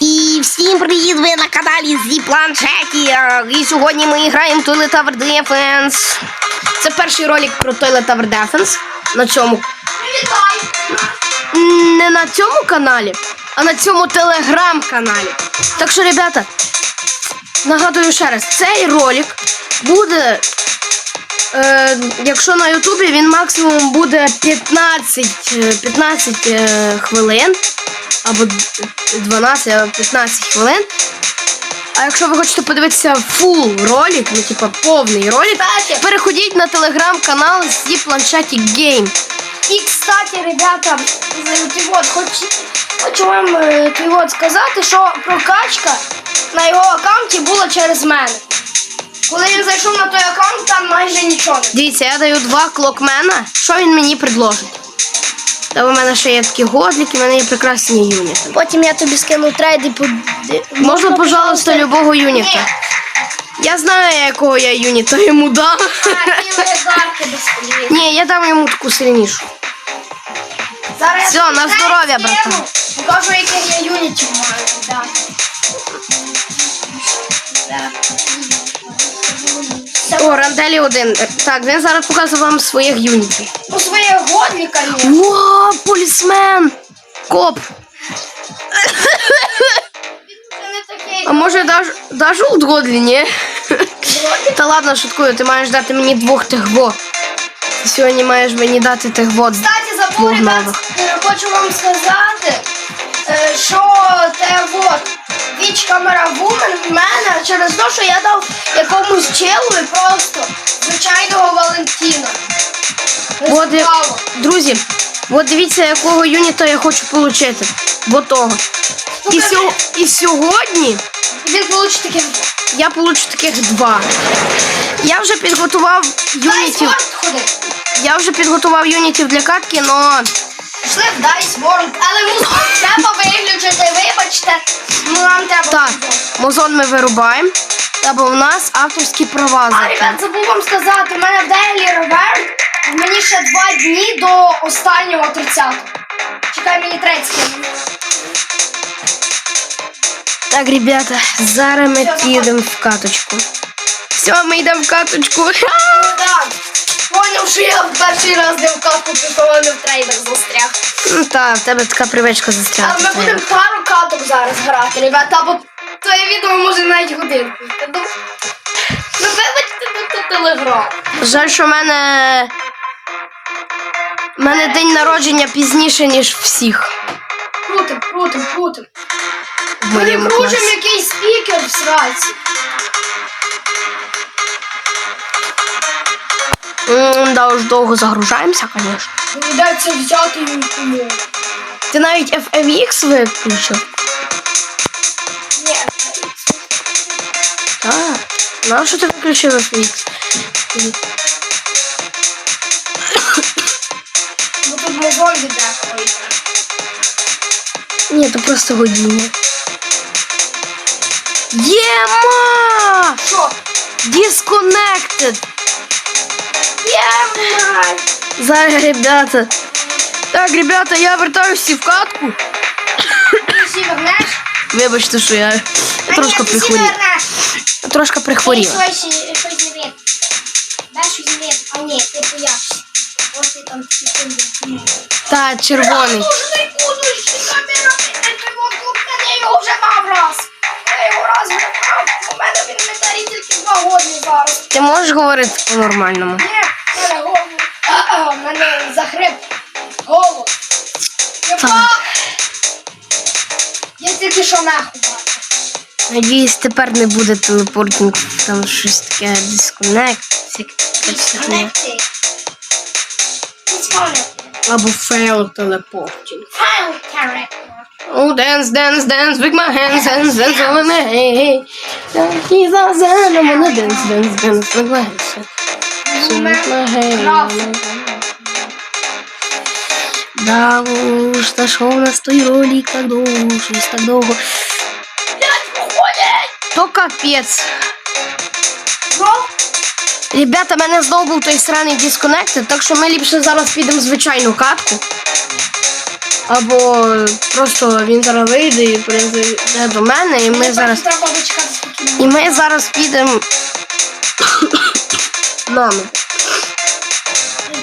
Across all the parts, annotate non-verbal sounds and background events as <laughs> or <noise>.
І всім привіт! Ви на каналі зі планшеті. І сьогодні ми граємо Toilet Tower Defense. Це перший ролик про Toilet Tower Defense. На цьому. Не на цьому каналі, а на цьому телеграм-каналі. Так що, ребята, нагадую ще раз, цей ролик буде. Е, якщо на Ютубі він максимум буде 15, е, 15 е, хвилин або 12, або 15 хвилин. А якщо ви хочете подивитися фул ролик, ну типа повний ролик, переходіть на телеграм-канал зі планшеті Game. І, кстати, ребята, вот, хочу, хочу вам е, сказати, що прокачка на його аккаунті була через мене. Коли він зайшов на той аккаунт, там майже нічого не Дивіться, я даю два клокмена. Що він мені предложить? Та у мене ще є такі годліки, у мене є прекрасні юніти. Потім я тобі скину трейд і под... Можна, пожалуйста, любого юніта. Я знаю, якого я юніта йому дам. <laughs> Ні, я дам йому таку сильнішу. Зараз тобі на здоров'я, братан. Покажу, яких я юнітів маю. Да. О, Ранделі один. Так, він зараз показує вам своїх юнітів. Ну, своє годліка є. О, полісмен! Коп! А може даж, даж улт Годлі, ні? Та ладно, шуткую, ти маєш дати мені двох тих во. Ти сьогодні маєш мені дати тих во. Кстати, забув, ребят, е, хочу вам сказати, що те от віч камера вумен в мене через те, що я дав якомусь челу просто звичайного Валентіна. От, Цікаво. друзі, от дивіться, якого юніта я хочу отримати. От того. І, сьо, і сьогодні Він получить таке. я получу таких два. Я вже підготував Дай юнітів. Ходи. Я вже підготував юнітів для катки, но Пішли в Dice World. Але музику треба виключити, вибачте. Ну нам треба. так, музон. ми вирубаємо. Та бо в нас авторські права А, за ребят, забув вам сказати, у мене в Daily Revert мені ще два дні до останнього 30-го. Чекай мені третій. Так, ребята, зараз ми підемо в каточку. Все, ми йдемо в каточку. Так. Поняв, що я в перший раз не в катку пішов, а не в трейдер застряг. Ну так, в тебе така привичка Але застрягти. ми будемо пару каток зараз грати, ребята, бо твоє відео може навіть годинку. Ну, вибачте, ну, це телеграм. Жаль, що в мене. У мене день народження пізніше, ніж всіх Крутим, крутим, крутим. Ми кружимо якийсь спікер в сраці. Да, уж довго загружаємося, звісно. Доведеться взяти йому. Ти навіть FMX виключив? Ні. Так. Ну, а що ти виключив FMX? Бо тут мозоль віддехали. Ні, то просто годіння. Єма! Що? Disconnected! Ємай! Зараз, ребята. Так, ребята, я вертаюся в катку. Ти всі вернеш? Вибачте, що я, я трошки А ні, ти всі прихворів. вернеш. Трошки прихворів. Дай щось, щось не вид. Дай щось не вид. А ні, ти боявся. Ось ти там секунду. Та, червоний. Дуже не буду, що камера, ти його купка, я Голос. Я Так. впав. Я тільки що нахуй бачу. Надіюсь, тепер не буде телепортинг, там щось таке дисконект. Disconnected. Або фейл телепортинг. File correct. Oh, dance, dance, dance with my hands, dance, dance my hey. He's a zen, I'm gonna dance, dance, dance with my hands. Dance with my hands. Да уж, зашел на той ролик так щось так походять! То капець. Знов? Ребята, мене знову був той сраний дисконект, так що ми ліпше зараз підемо в звичайну катку. Або просто він зараз вийде і прийде до мене, і ми зараз. І ми зараз підемо. <coughs> Нами.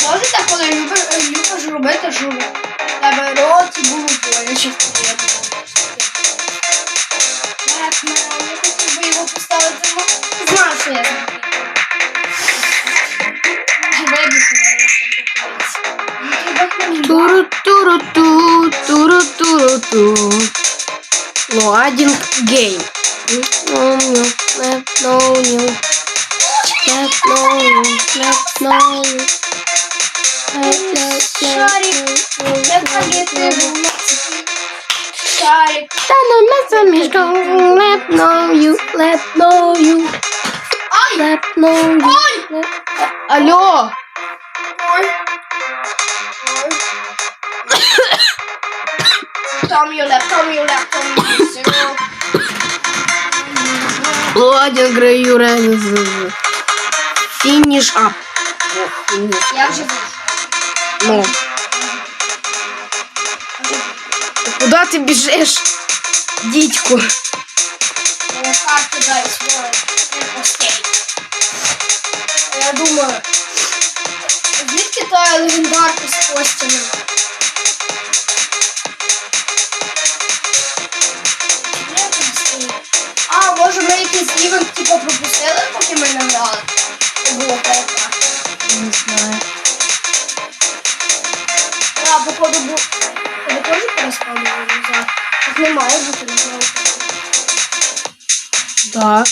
Ви можете, коли любиш, робити, в тебе роті було боляче в тебе. Як мене, я хотів би його поставити, ну, знаю, що я Туру-туру-ту, туру-туру-ту. Лоадінг гейм. No, no, let no you. Let no you, let no. Let, let, let Шарик, no як пам'ятаю, був на цепі. Шарик. Та не меса між let no you, let no you. Ай! Let no you. Ой! let- Алло! Ой. Там Юля, там Юля, там Юля. Лоадінг грею Фініш ап. Я вже вийшов. Ну. Ти біжиш? Карти дай свої постей. Я думаю, звідки та легендарка з стоїть? А, може ми якийсь івент типу пропустили, поки ми не грали? Це було. Не знаю. Походу, бу... Тебе теж переспавнили назад? Так не має бути назад. Да.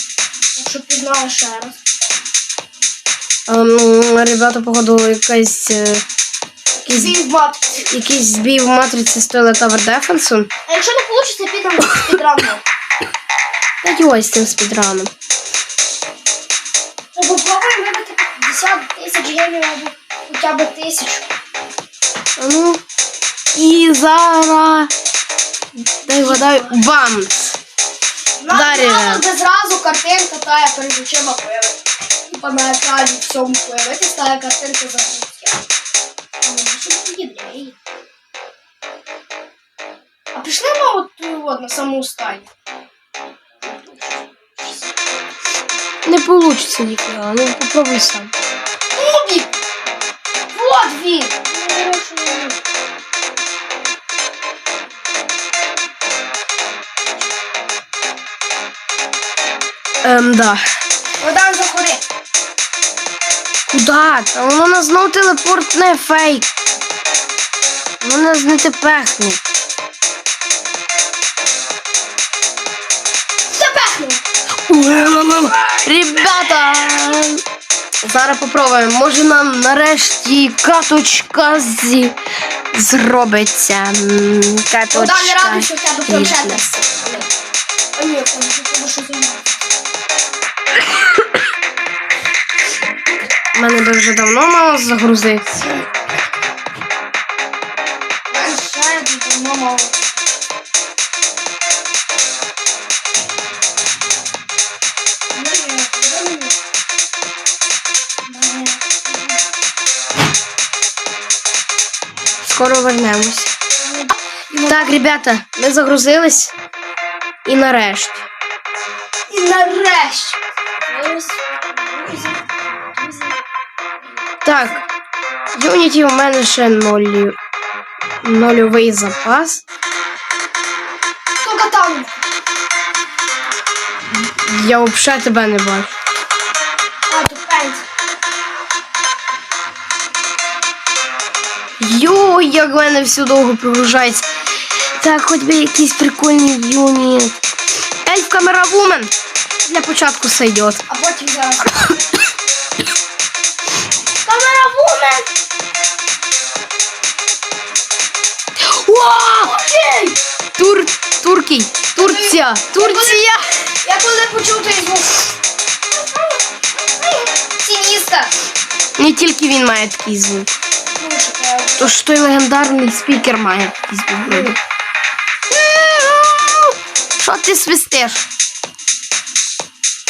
Якщо пізнала ще раз. Ем, ребята, походу, якась, е, якийсь, матриці. якийсь збій в матриці Toilet Tower Defense. А якщо не вийде, підемо в підрамну. Та йой з тим спідраном. Ну, попробуємо вибити 50 тисяч гривень або хоча б тисячу. А Ну. І зараз. Дай вгадаю. Бамс. Нам Дар'я. зразу картинка тая перед очима появиться. Типа на екрані всьому появитись тая картинка загрузки. Ну, що це ідеї? А пішли ми от, от на саму стань. Не получится ніфіга. Ну попробуй сам. Нубік! Вот він! Ем, да. Вода заходи. Куда? Та воно нас знов телепортне фейк. Воно нас не тепехне. Запехнув! Ребята! Зараз попробуємо. Може нам нарешті каточка зі... зробиться. М, Каточка. Вода не радий, що в тебе планшет. рідна. А ні, там же треба що займатися. Мене вже давно мало загрузитися. Скоро вернемось. Так, ребята, ми загрузились. І нарешті. І нарешті. Друзі, друзі, друзі. Так, Unity у мене ще нолі... нульовий запас. Хто там? Я взагалі тебе не бачу. А, тут пенс. Йой, як в мене все довго прогружається. Так, хоч би якийсь прикольний юніт. Ельф камера вумен. Для початку сойдет. А потім зараз. Камера вумен! Вау! Окей! Тур... Туркій! Турція! Турція! Я коли почув той звук. Сініста. Не тільки він має такий звук. Тож той легендарний спікер має такий звук. Що ти свистиш?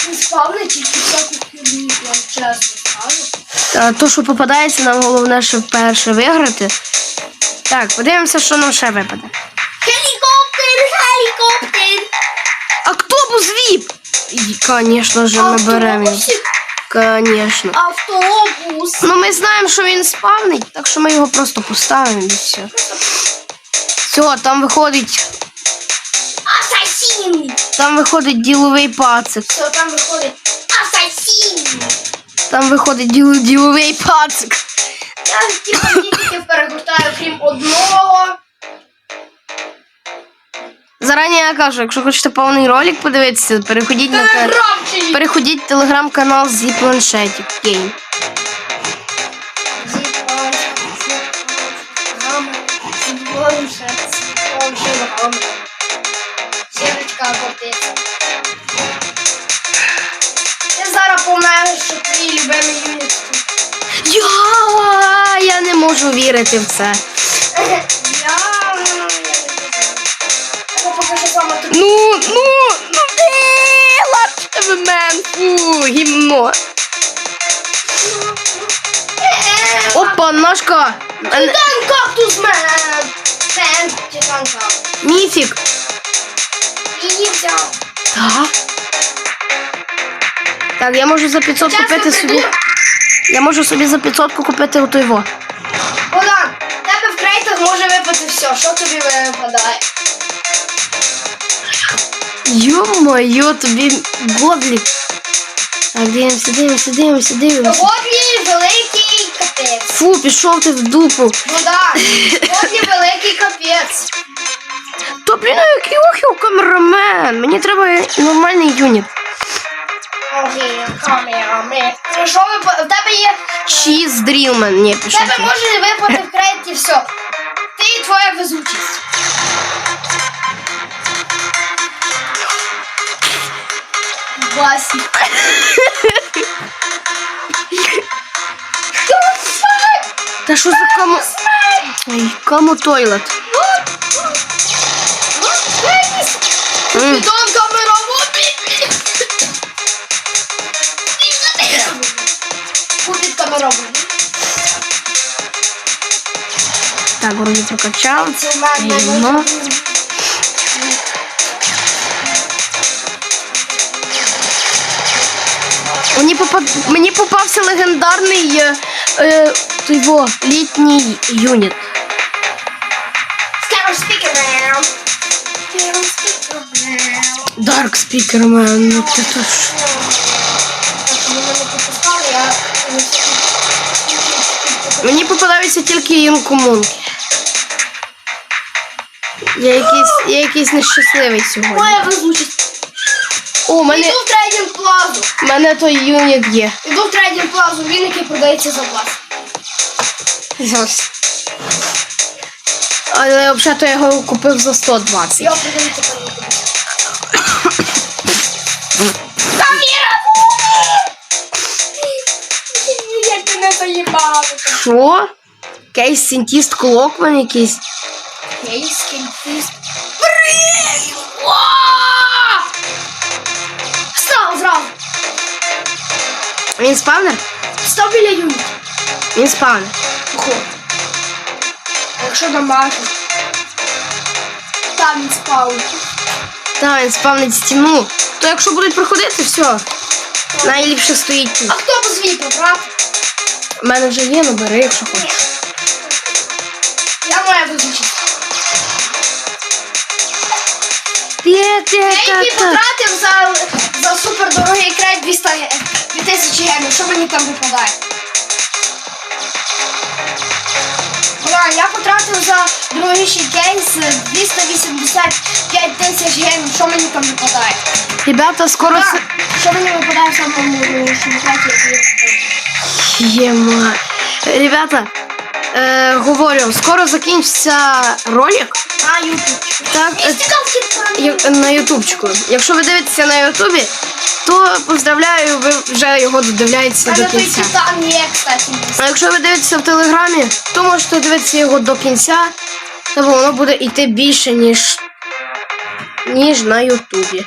Не спавни тільки всяку херню, я чесно. Та то, що попадається, нам головне, щоб перше виграти. Так, подивимося, що нам ще випаде. Гелікоптер, гелікоптер. Автобус ВІП! Конечно же, ми беремо. його. Автобусик, Конечно. автобус. Ну, ми знаємо, що він спавнить, так що ми його просто поставимо і все. Все, там виходить. Асасін. Там виходить діловий пацик. Все, там виходить асасін. Там виходить діл, діловий пацик. Я тільки тільки перегортаю, крім одного. Зарані я кажу, якщо хочете повний ролик подивитися, переходіть на те- Телеграмчик. переходіть в телеграм-канал зі планшетів. Гейм. Любимий юніт. Я, я не можу вірити в це. Я... Покажу. Ну, ну, ну, лапч тебе мен. Фу, гімно. Опа, ножка. Мен- Титан кактус мен! Мен, титан кактус. Міфік. І взяв. Так. Так, я можу за 500 Чесно, купити собі. Я можу собі за 500 купити отой во. Богдан, в тебе в крейтах може випати все. Що тобі випадає? Йо-моє, тобі гоблі. Так, дивимося, дивимося, дивимося, дивимося. Гоблі великий капець. Фу, пішов ти в дупу. Богдан, гоблі великий капець. То, блін, який охів камерамен. Мені треба нормальний юніт. Окей, камерами. Ну що ви, в тебе є, Чіз дрілмен. Ні, в пішов. тебе ти. може випати в крейті все. Ти і твоя везучість. Басі. Та що за каму... Ой, каму тойлет. М. Бідон Так, вроді прокачав. Це в мене Ага. Мені, попад... Мені попався легендарний е, е, той літній юніт. Скажу. Дарк Спікермен, ну це то ж. Мені попадаються тільки інкомунки. Я якийсь, я якийсь нещасливий сьогодні. Моя везучість. О, мене, Іду в трейдинг плазу. У мене той юніт є. Іду в трейдинг плазу, він який продається за плаз. Зараз. Але взагалі я його купив за 120. Я продаю тепер Я тебе заїбала. Що? Кейс синтіст клокман якийсь. Кейський фіст. Встав зразу. Він спавнер? Встав біля юніт. Він спавнер. Охо. Якщо дамажу. Там він спав. Так, він спавнить стіну. То якщо будуть проходити, все. Найліпше стоїть тут. А хто б звідти, брат? У мене вже є, ну бери, якщо хочеш. Я маю визначити. Ти, ти, Я та, та. потратив за, за супер дорогий крейт 200 ге- 2000 гемів. Що мені там випадає? Я потратив за другий кейс 285 тисяч гемів. Що мені там випадає? Ребята, скоро це... що мені випадає в самому другому кейсі? Єма. Ребята, е, говорю, скоро закінчиться ролик. А, ютуб. Так, е, на ютубчику. Якщо ви дивитеся на ютубі, то поздравляю, ви вже його додивляєтеся до кінця. А якщо ви дивитеся в телеграмі, то можете дивитися його до кінця, та воно буде йти більше, ніж, ніж на ютубі.